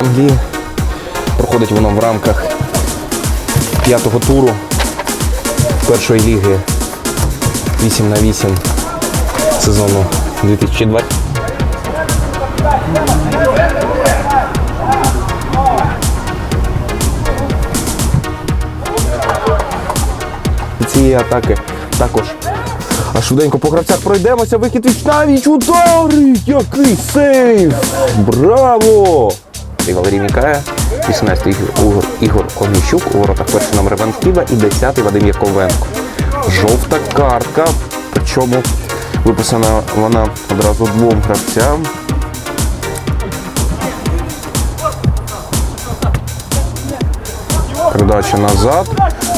Англії. Проходить воно в рамках п'ятого туру першої ліги 8 на 8 сезону 2020. Цієї атаки також а швиденько по гравцях пройдемося. Вихід віч на віч ударить! Який сейф! Браво! І Валерій Мікая, 18-й Ігор, Огніщук, у воротах перший номер Іван Ківа і 10-й Вадим Яковенко. Жовта картка, причому виписана вона одразу двом гравцям. Передача назад.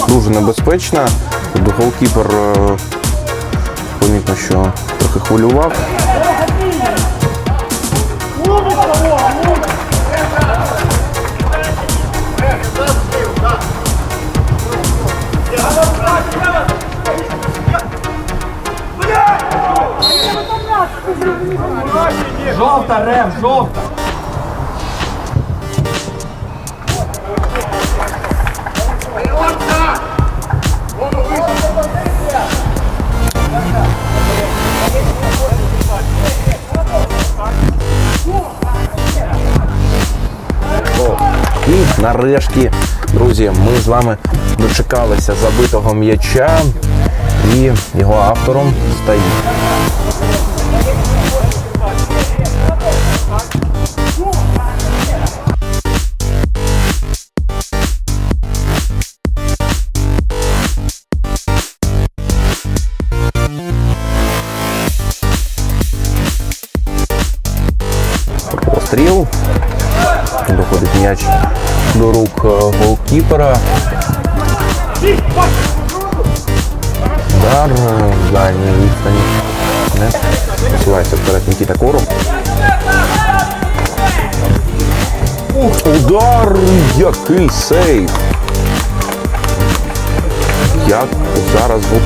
Дуже небезпечна. Голкіпер е, помітно, що трохи хвилював. Жовта, рев, жовта. І нарешті, друзі, ми з вами дочекалися забитого м'яча, і його автором стає. М'яч до рук е, голкіпера. Удар е, в дальній відстані. Не посувається вперед Нікіта Короб. Удар! Який сейф! Як зараз був.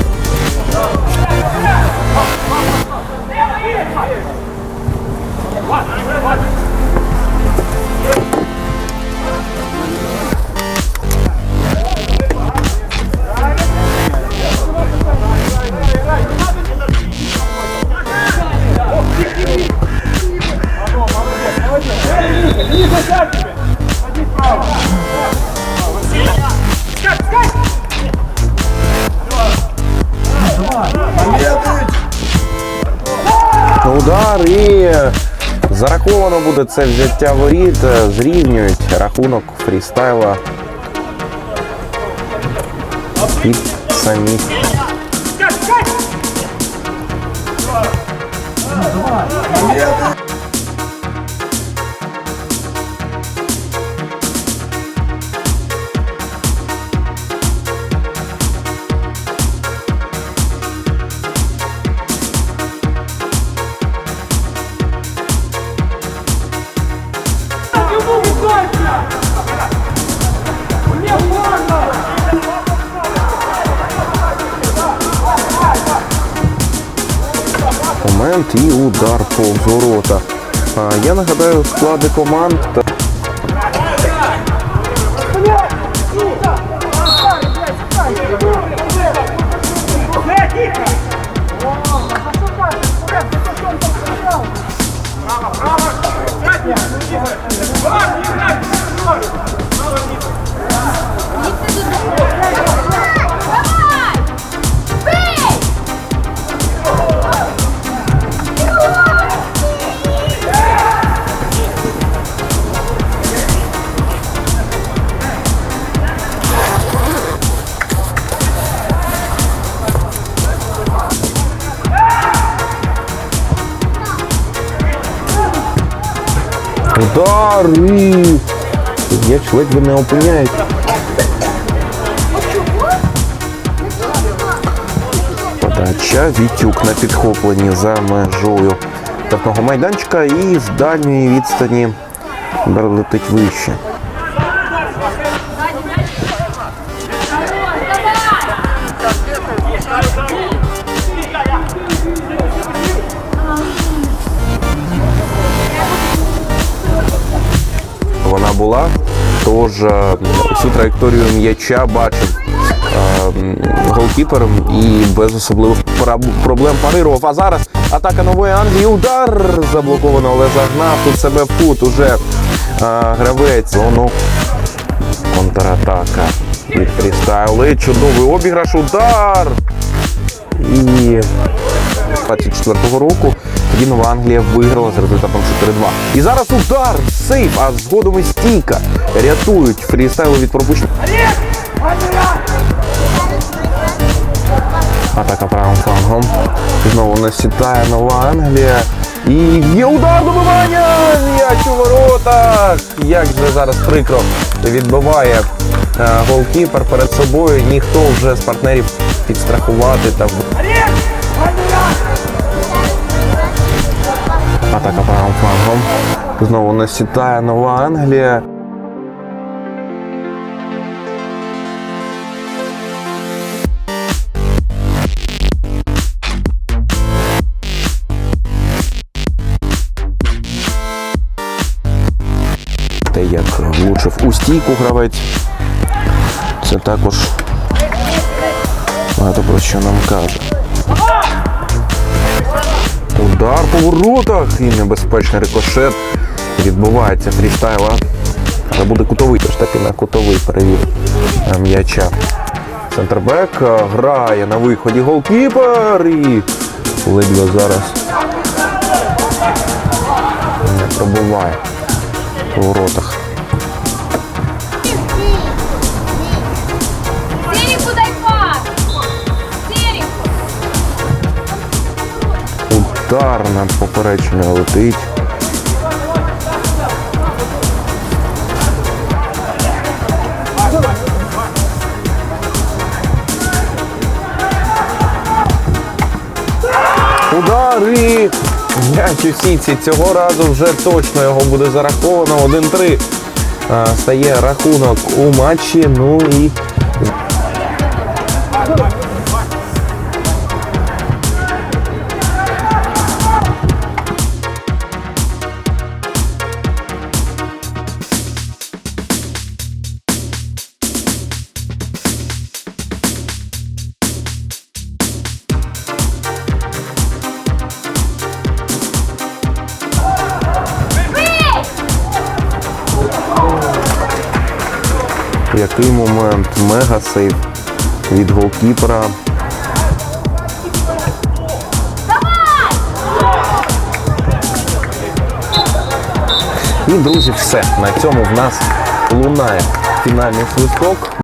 Зараховано буде це взяття воріт. Зрівнюють рахунок фрістайла і самі. Момент і удар повз ворота. Я нагадаю склади команд. Та- Удар і м'яч ледве не опиняють. Подача Вітюк на підхопленні за межою штрафного майданчика і з дальньої відстані летить вище. Е, всю траєкторію м'яча бачив е, м, голкіпер і без особливих проблем парирував. А зараз атака нової Англії. Удар заблоковано, але загнав тут себе в кут. Уже гравець. Ну, контратака від фрістайли. Чудовий обіграш, удар. І 24-го року тоді Нова Англія виграла з результатом 4-2. І зараз удар, сейф, а згодом і стійка рятують фрістайлу від пропущення. Атака правим флангом. Знову насітає Нова Англія. І є удар добивання! М'яч у воротах! Як же зараз прикро відбиває е, голкіпер перед собою. Ніхто вже з партнерів підстрахувати та Атака правим флангом. Знову насітає Нова Англія. Те, як влучив у стійку гравець. Це також багато про що нам каже. Удар по воротах і небезпечний рикошет. Відбувається фрістайла. Це буде кутовий, тож таки на кутовий перевів е, м'яча. Центрбек е, грає на виході голкіпер і ледве зараз не пробуває по воротах. Удар над летить. Удар і м'яч у сітці. Цього разу вже точно його буде зараховано. 1-3 е, стає рахунок у матчі. Ну і який момент мега сейф від голкіпера. І, друзі, все. На цьому в нас лунає фінальний свисток.